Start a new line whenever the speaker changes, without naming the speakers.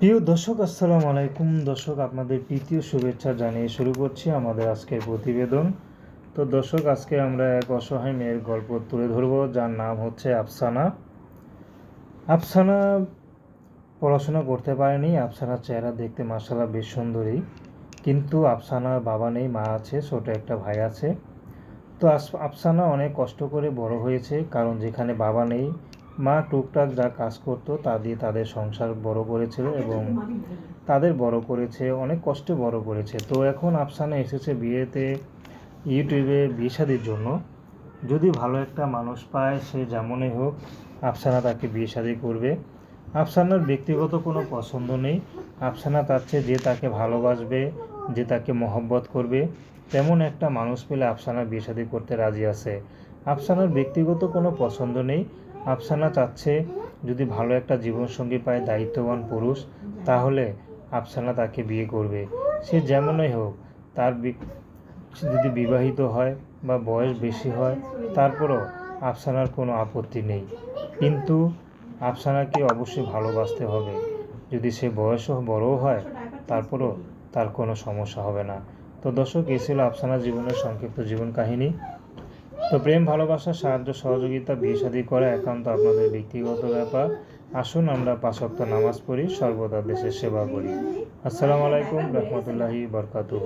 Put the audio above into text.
প্রিয় দর্শক, আসসালামু আলাইকুম। দর্শক, আপনাদের তৃতীয় শুভেচ্ছা জানিয়ে শুরু করছি আমাদের আজকের প্রতিবেদন। তো দর্শক, আজকে আমরা এক অসহায় মেয়ের গল্প তুলে ধরব, যার নাম হচ্ছে আফসানা। আফসানা পড়াশোনা করতে পারেনি। আফসানার চেহারা দেখতে মাসাল্লাহ বেশ সুন্দরী। কিন্তু আফসানার বাবা নেই, মা আছে, ছোট একটা ভাই আছে। তো আফসানা অনেক কষ্ট করে বড় হয়েছে, কারণ যেখানে বাবা নেই মা টুকটাক যা কাজ করতো তা দিয়ে তাদের সংসার বড় করেছিল এবং তাদের বড় করেছে, অনেক কষ্টে বড় করেছে। তো এখন আফসানা এসেছে বিয়েতে ইউটিউবে বিয়ে শাদির জন্য। যদি ভালো একটা মানুষ পায়, সে যেমনই হোক আফসানা তাকে বিয়ে শাদি করবে। আফসানার ব্যক্তিগত কোনো পছন্দ নেই। আফসানা চাচ্ছে যে তাকে ভালোবাসবে, যে তাকে মহব্বত করবে, তেমন একটা মানুষ পেলে আফসানা বিয়ে শাদি করতে রাজি আছে। আফসানার ব্যক্তিগত কোনো পছন্দ নেই। আফসানা চাচ্ছে যদি ভালো একটা জীবনসঙ্গী পায় দায়িত্ববান পুরুষ, তাহলে আফসানা তাকে বিয়ে করবে। সে যেমনই হোক, তার যদি বিবাহিত হয় বা বয়স বেশি হয়, তারপরও আফসানার কোনো আপত্তি নেই। কিন্তু আফসানাকে অবশ্যই ভালোবাসতে হবে। যদি সে বয়সও বড়ও হয়, তারপরও তার কোনো সমস্যা হবে না। তো দর্শক, এ ছিল আফসানার জীবনের সংক্ষিপ্ত জীবন কাহিনী। তো প্রেম, ভালোবাসা, সাহায্য, সহযোগিতা, বিয়ে শাদী করা একান্ত আপনাদের ব্যক্তিগত ব্যাপার। আসুন আমরা পাঁচক্ত নামাজ পড়ি, সর্বদা দেশের সেবা করি। আসসালামু আলাইকুম, রহমতুল্লাহি, বরকাতুহ।